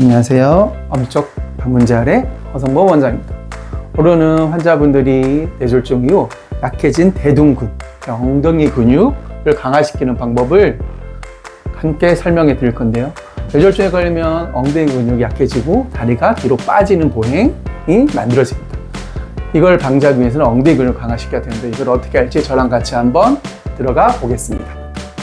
안녕하세요. 엄쪽 방문자의 허성범 원장입니다. 오늘은 환자분들이 뇌졸중 이후 약해진 대둔근, 엉덩이 근육을 강화시키는 방법을 함께 설명해 드릴 건데요. 뇌졸중에 걸리면 엉덩이 근육이 약해지고 다리가 뒤로 빠지는 보행이 만들어집니다. 이걸 방지하기 위해서는 엉덩이 근육을 강화시켜야 되는데 이걸 어떻게 할지 저랑 같이 한번 들어가 보겠습니다.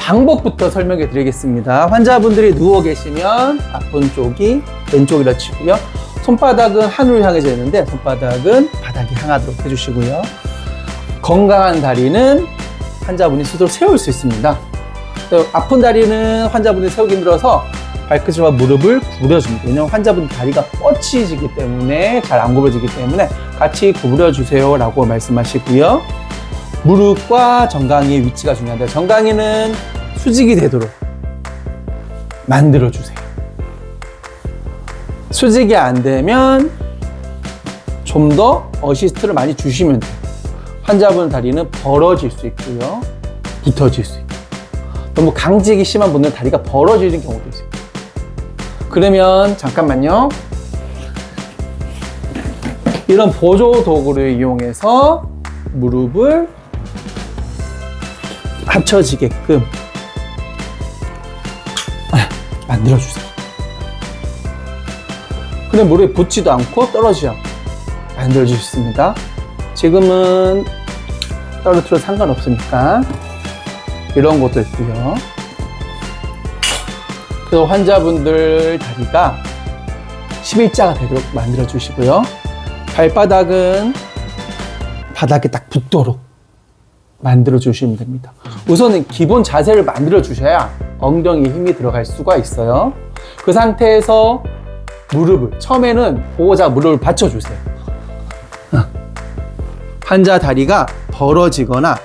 방법부터 설명해 드리겠습니다. 환자분들이 누워 계시면 아픈 쪽이 왼쪽이라 치고요. 손바닥은 하늘을 향해져 있는데 손바닥은 바닥이 향하도록 해주시고요. 건강한 다리는 환자분이 스스로 세울 수 있습니다. 또 아픈 다리는 환자분이 세우기 힘들어서 발끝과 무릎을 구부려줍니다. 왜냐하면 환자분 다리가 뻗치지기 때문에 잘 안 구부러지기 때문에 같이 구부려주세요 라고 말씀하시고요. 무릎과 정강이의 위치가 중요한데 정강이는 수직이 되도록 만들어 주세요. 수직이 안 되면 좀 더 어시스트를 많이 주시면 돼요. 환자분 다리는 벌어질 수 있고요. 붙어질 수 있고. 너무 강직이 심한 분들은 다리가 벌어지는 경우도 있어요. 그러면 잠깐만요. 이런 보조 도구를 이용해서 무릎을 합쳐지게끔 만들어주세요. 근데 무릎에 붙지도 않고 떨어지지 있습니다. 지금은 떨어뜨려 상관없으니까 이런 것도 있고요. 그래서 환자분들 다리가 11자가 되도록 만들어 주시고요. 발바닥은 바닥에 딱 붙도록 만들어 주시면 됩니다. 우선은 기본 자세를 만들어 주셔야 엉덩이 힘이 들어갈 수가 있어요. 그 상태에서 무릎을 처음에는 보호자 무릎을 받쳐 주세요. 환자 다리가 벌어지거나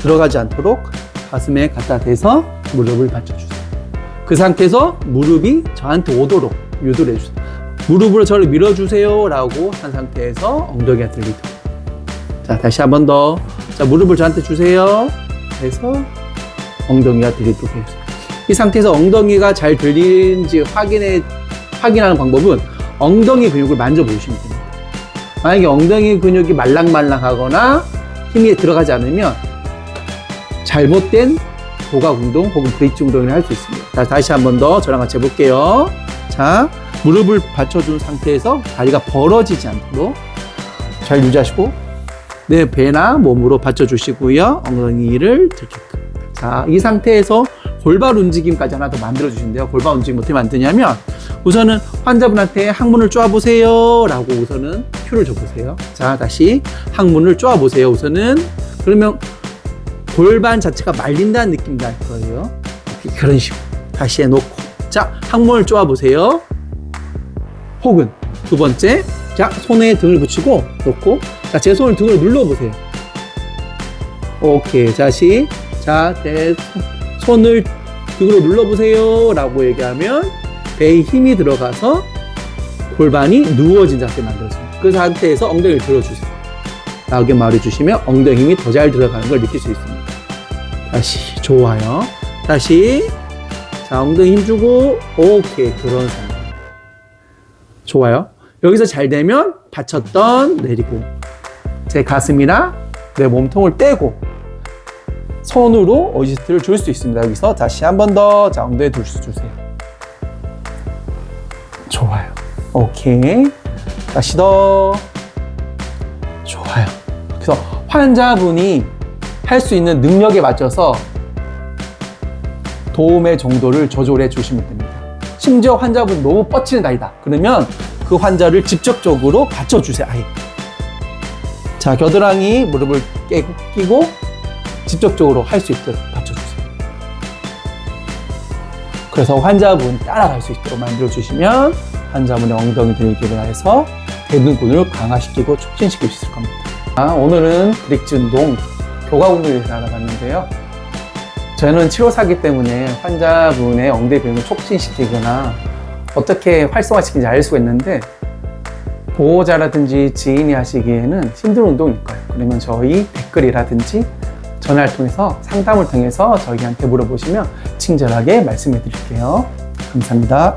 들어가지 않도록 가슴에 갖다 대서 무릎을 받쳐주세요. 그 상태에서 무릎이 저한테 오도록 유도를 해주세요. 무릎으로 저를 밀어주세요. 라고 한 상태에서 엉덩이가 들리도록. 자, 다시 한 번 더. 자, 무릎을 저한테 주세요. 해서 엉덩이가 들리도록 해주세요. 이 상태에서 엉덩이가 잘 들리는지 확인해, 확인하는 방법은 엉덩이 근육을 만져보시면 됩니다. 만약에 엉덩이 근육이 말랑말랑하거나 힘이 들어가지 않으면 잘못된 도각 운동 혹은 브릿지 운동을 할 수 있습니다. 자, 다시 한 번 더 저랑 같이 해볼게요. 자, 무릎을 받쳐준 상태에서 다리가 벌어지지 않도록 잘 유지하시고 내 배나 몸으로 받쳐주시고요. 엉덩이를 들게끔. 자, 이 상태에서 골반 움직임까지 하나 더 만들어 주신대요. 골반 움직임 어떻게 만드냐면 우선은 환자분한테 항문을 쪼아 보세요. 라고 우선은 큐를 줘 보세요. 자, 다시 항문을 쪼아 보세요. 우선은 그러면 골반 자체가 말린다는 느낌이 날 거예요. 그런 식으로 다시 해놓고 자, 항문을 쪼아 보세요. 혹은 두 번째 자, 손에 등을 붙이고 놓고 자, 제 손을 등으로 눌러 보세요. 오케이. 다시 자, 내 손을 등으로 눌러보세요. 라고 얘기하면 배에 힘이 들어가서 골반이 누워진 자세 만들어집니다. 그 상태에서 엉덩이를 들어주세요. 라고 말해주시면 엉덩이 힘이 더 잘 들어가는 걸 느낄 수 있습니다. 다시, 좋아요. 다시, 자, 엉덩이 힘 주고, 오케이. 그런 상태. 좋아요. 여기서 잘 되면 받쳤던 내리고, 제 가슴이나 내 몸통을 떼고, 손으로 어시스트를 줄 수 있습니다. 여기서 다시 한 번 더, 자, 엉덩이 둘수 주세요. 좋아요. 오케이. 다시 더. 좋아요. 그래서 환자분이 할 수 있는 능력에 맞춰서 도움의 정도를 조절해 주시면 됩니다. 심지어 환자분 너무 뻗치는 나이다. 그러면 그 환자를 직접적으로 받쳐주세요. 아예. 자, 겨드랑이 무릎을 깨고, 끼고 직접적으로 할 수 있도록 받쳐주세요. 그래서 환자분 따라갈 수 있도록 만들어주시면 환자분의 엉덩이 들기를 해서 대둔근을 강화시키고 촉진시킬 수 있을 겁니다. 아, 오늘은 브릭지 운동, 교각 운동에 대해서 알아봤는데요. 저는 치료사기 때문에 환자분의 엉덩이 근육을 촉진시키거나 어떻게 활성화시키는지 알 수가 있는데 보호자라든지 지인이 하시기에는 힘든 운동일까요? 그러면 저희 댓글이라든지 전화를 통해서 상담을 통해서 저희한테 물어보시면 친절하게 말씀해 드릴게요. 감사합니다.